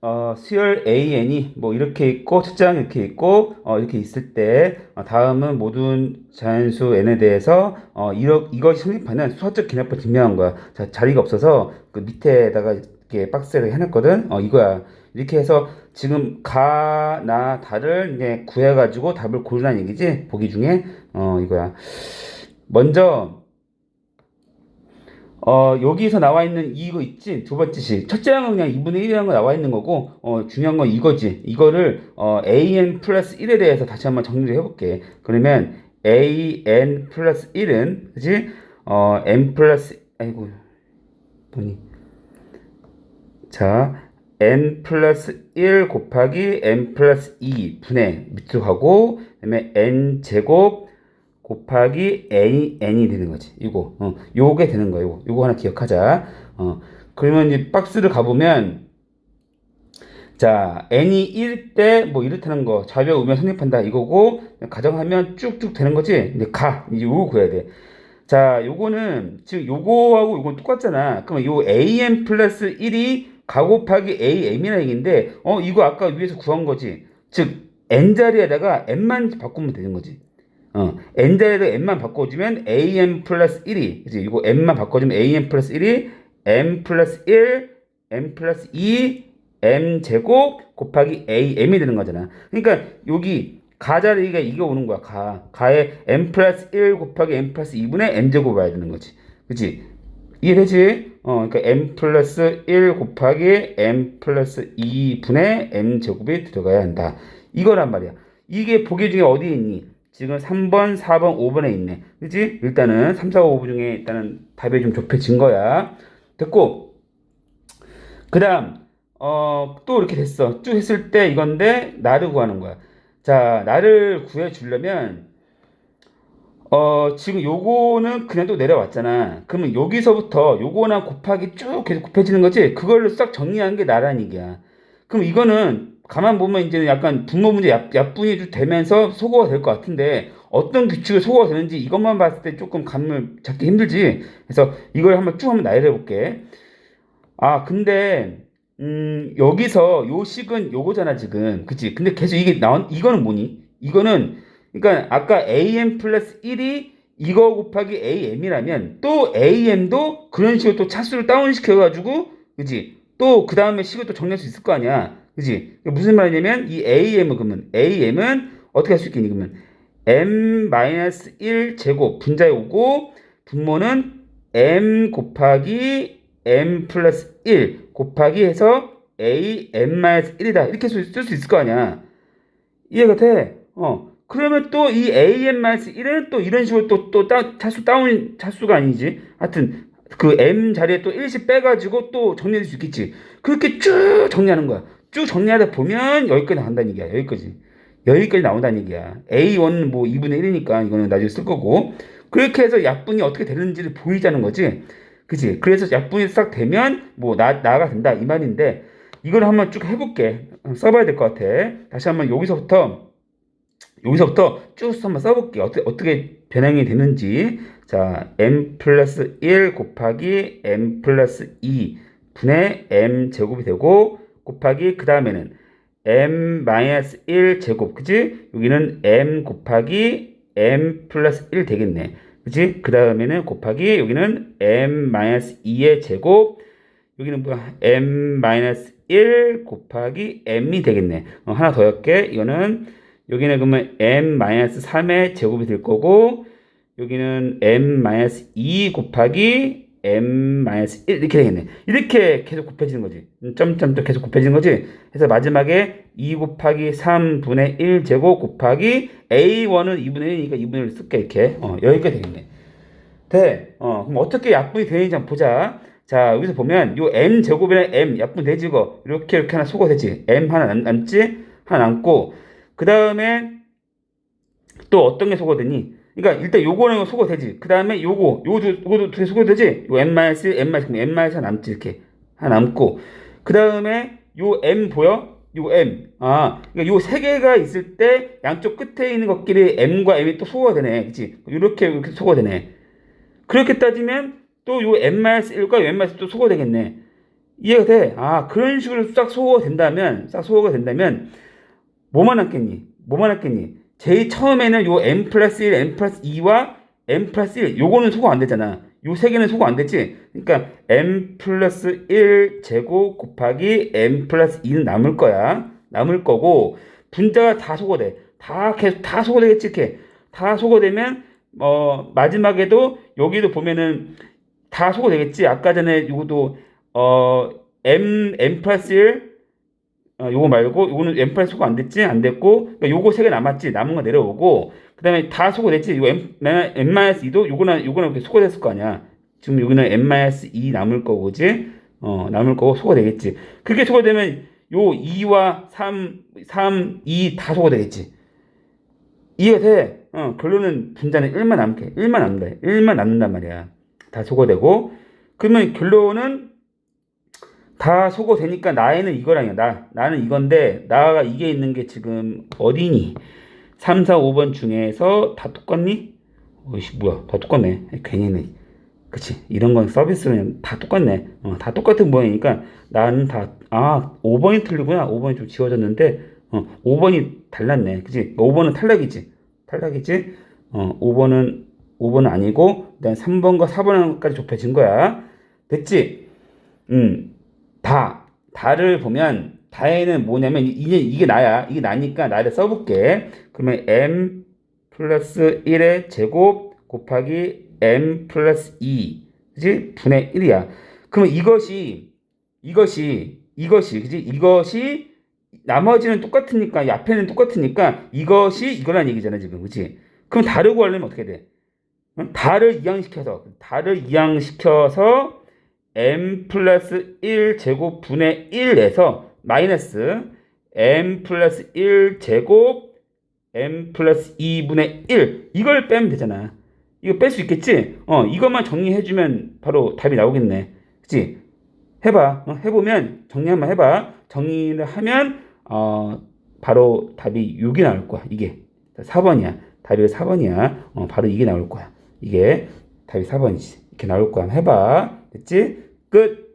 어, 수열 AN이 뭐 이렇게 있고 항 이렇게 있고 어, 이렇게 있을 때 어, 다음은 모든 자연수 n에 대해서 어, 이러, 이것이 성립하는 수학적 기납법 증명한 거야. 자, 자리가 없어서 그 밑에다가 이렇게 박스를 해놨거든. 어, 이거야. 이렇게 해서 지금 가, 나, 다를 구해가지고 답을 고르라는 얘기지. 보기 중에 어, 이거야. 먼저 어, 여기서 나와 있는 이거 있지? 두 번째 식. 첫째 항은 그냥 2분의 1이라는 거 나와 있는 거고, 어, 중요한 건 이거지. 이거를, 어, an 플러스 1에 대해서 다시 한번 정리를 해볼게. 그러면 an 플러스 1은, 그지? 어, n 플러스, 아이고, 뭐니. 자, n 플러스 1 곱하기 n 플러스 2 분의 밑으로 가고, 그 다음에 n 제곱 곱하기 n이 n이 되는 거지. 이거 어, 요게 되는 거예요. 요거, 요거 하나 기억하자. 어, 그러면 이제 박스를 가보면 자 n이 1일 때뭐 이렇다는 거 좌변 우변 성립한다 이거고 가정하면 쭉쭉 되는 거지. 이제 가 이제 요거 구해야 돼. 자 요거는 지금 요거하고 요거 똑같잖아. 그러면 요 am 플러스 1이 가 곱하기 am이라는 얘기인데 어 이거 아까 위에서 구한 거지. 즉 n 자리에다가 n만 바꾸면 되는 거지. 어, n자리에다 n만 바꿔주면 am 플러스 1이, 그치? 이거 m만 바꿔주면 am 플러스 1이 m 플러스 1, m 플러스 2, m 제곱 곱하기 am이 되는 거잖아. 그러니까 여기 가 자리가 이게 오는 거야. 가. 가에 m 플러스 1 곱하기 m 플러스 2분의 m 제곱 와야 되는 거지. 그치? 이해되지? 어, 그러니까 m 플러스 1 곱하기 m 플러스 2분의 m 제곱이 들어가야 한다. 이거란 말이야. 이게 보기 중에 어디에 있니? 지금 3번, 4번, 5번에 있네. 그지? 일단은 3, 4, 5번 중에 일단은 답이 좀 좁혀진 거야. 됐고, 그 다음, 어, 또 이렇게 됐어. 쭉 했을 때 이건데, 나를 구하는 거야. 자, 나를 구해주려면, 어, 지금 요거는 그냥 또 내려왔잖아. 그러면 여기서부터 요거랑 곱하기 쭉 계속 곱해지는 거지? 그걸로 싹 정리하는 게 나라는 얘기야. 그럼 이거는 가만 보면 이제 약간 분모 문제 약, 약분이 좀 되면서 소거가 될 것 같은데 어떤 규칙을 소거가 되는지 이것만 봤을 때 조금 감을 잡기 힘들지. 그래서 이걸 한번 쭉 한번 나열해 볼게. 아, 근데 음, 여기서 요 식은 요거잖아, 지금. 그치? 근데 계속 이게 나온, 이거는 뭐니? 이거는, 그러니까 아까 am 플러스 1이 이거 곱하기 am이라면 또 am도 그런 식으로 또 차수를 다운시켜가지고, 그치? 또 그 다음에 식을 또 정리할 수 있을 거 아니야. 그치? 무슨 말이냐면 이 am은 그러면 am은 어떻게 할 수 있겠니? 그러면 m-1 제곱 분자에 오고 분모는 m 곱하기 m 플러스 1 곱하기 해서 a m-1이다 이렇게 쓸 수 있을 거 아니야 이해가 돼? 어 그러면 또 이 a m-1은 또 이런 식으로 또또 차수 다운 차수가 아니지 하여튼 그 m 자리에 또 1씩 빼가지고 또 정리할 수 있겠지 그렇게 쭉 정리하는 거야 쭉 정리하다 보면 여기까지 나온다는 얘기야. 여기까지. 여기까지 나온다는 얘기야. A1은 뭐 2분의 1이니까 이거는 나중에 쓸 거고. 그렇게 해서 약분이 어떻게 되는지를 보이자는 거지. 그지? 그래서 약분이 싹 되면 뭐 나, 나가 된다. 이 말인데 이걸 한번 쭉 해볼게. 써봐야 될 것 같아. 다시 한번 여기서부터 여기서부터 쭉 한번 써볼게. 어떻게, 어떻게 변형이 되는지. 자 m 플러스 1 곱하기 m 플러스 2 분의 m 제곱이 되고 곱하기 그 다음에는 m 마이너스 1 제곱 그지? 여기는 m 곱하기 m 플러스 1 되겠네 그치? 그 다음에는 곱하기 여기는 m-2의 제곱 여기는 뭐야? m-1 곱하기 m이 되겠네. 어, 하나 더 할게. 이거는 여기는 그러면 m-3의 제곱이 될 거고 여기는 m-2 곱하기 m-1 이렇게 되겠네. 이렇게 계속 곱해지는 거지. 점점점 계속 곱해지는 거지. 그래서 마지막에 2 곱하기 3분의 1 제곱 곱하기 a1은 2분의 1이니까 2분의 1을 쓸게 이렇게. 어, 여기까지 되겠네. 돼. 어, 그럼 어떻게 약분이 되는지 한번 보자. 자, 여기서 보면 요 m 제곱이랑 m 약분 되지 이거. 이렇게 이렇게 하나 소거 되지. m 하나 남, 남지? 하나 남고 그 다음에 또 어떤 게 소거되니? 그러니까 일단 요거는 소거되지. 그 다음에 요거, 요거 요거도 두개 소거되지. 요 m 마이너스 m 마이너스 m 마이너스 남지 이렇게 하나 남고 그 다음에 요 m 보여? 요 m 아 그러니까 요 세 개가 있을 때 양쪽 끝에 있는 것끼리 m과 m이 또 소거가 되네. 그렇지? 이렇게 이렇게 소거되네. 그렇게 따지면 또 요 m-1과 m-또 소거되겠네. 이해가 돼? 아, 그런 식으로 싹 소거가 된다면, 싹 소거가 된다면, 뭐만 남겠니? 뭐만 남겠니? 제일 처음에는 요 n 플러스 1, n 플러스 2와 n 플러스 1, 요거는 소거 안 되잖아. 요 세 개는 소거 안 됐지? 그러니까 n 플러스 1 제곱 곱하기 n 플러스 2는 남을 거야. 남을 거고, 분자가 다 소거돼. 다 계속 다 소거되겠지, 이렇게. 다 소거되면, 어, 마지막에도 여기도 보면은 다 소거되겠지. 아까 전에 요것도 어 m m 플러스 1 어, 요거 말고 요거는 플러스 소거 안 됐지? 안 됐고 그러니까 요거 세 개 남았지. 남은 거 내려오고 그 다음에 다 소거됐지. 요 m m 마이너스 2도 요거는 요거는 이렇게 소거됐을 거 아니야. 지금 여기는 m 마이너스 2 남을 거고 그지? 어, 남을 거고 소거되겠지. 그게 소거되면 요 2와 3 3 2다 소거되겠지. 이해가 돼? 어, 결론은 분자는 1만 남게. 1만 남는다. 1만 남는단 말이야. 다 소거되고. 그러면 결론은 다 소거되니까 나에는 이거랑이야. 나, 나는 이건데, 나가 이게 있는 게 지금 어디니? 3, 4, 5번 중에서 다 똑같니? 어이씨, 뭐야. 다 똑같네. 괜히네. 그치. 이런 건 서비스는 다 똑같네. 어, 다 똑같은 모양이니까 나는 다, 아, 5번이 틀리구나. 5번이 좀 지워졌는데, 어, 5번이 달랐네. 그치? 5번은 탈락이지. 탈락이지? 어, 5번은, 5번은 아니고, 그 다음 3번과 4번까지 좁혀진 거야. 됐지? 음, 다. 다를 보면, 다에는 뭐냐면, 이게, 이게 나야. 이게 나니까 나를 써볼게. 그러면 m 플러스 1의 제곱 곱하기 m 플러스 2. 그지? 분의 1이야. 그러면 이것이, 이것이, 이것이, 그지? 이것이, 나머지는 똑같으니까, 이 앞에는 똑같으니까, 이것이 이거란 얘기잖아, 지금. 그지? 그럼 다르고 하려면 어떻게 돼? 응? 다를 이항시켜서, 다를 이항시켜서, m 플러스 1 제곱 분의 1에서 마이너스 m 플러스 1 제곱 m 플러스 2분의 1 이걸 빼면 되잖아. 이거 뺄 수 있겠지? 어 이것만 정리해주면 바로 답이 나오겠네. 그치? 해봐. 어, 해보면 정리 한번 해봐. 정리를 하면 어 바로 답이 6이 나올 거야. 이게 4번이야. 답이 4번이야. 어 바로 이게 나올 거야. 이게 답이 4번이지. 이렇게 나올 거야. 해봐. 됐지? 끝.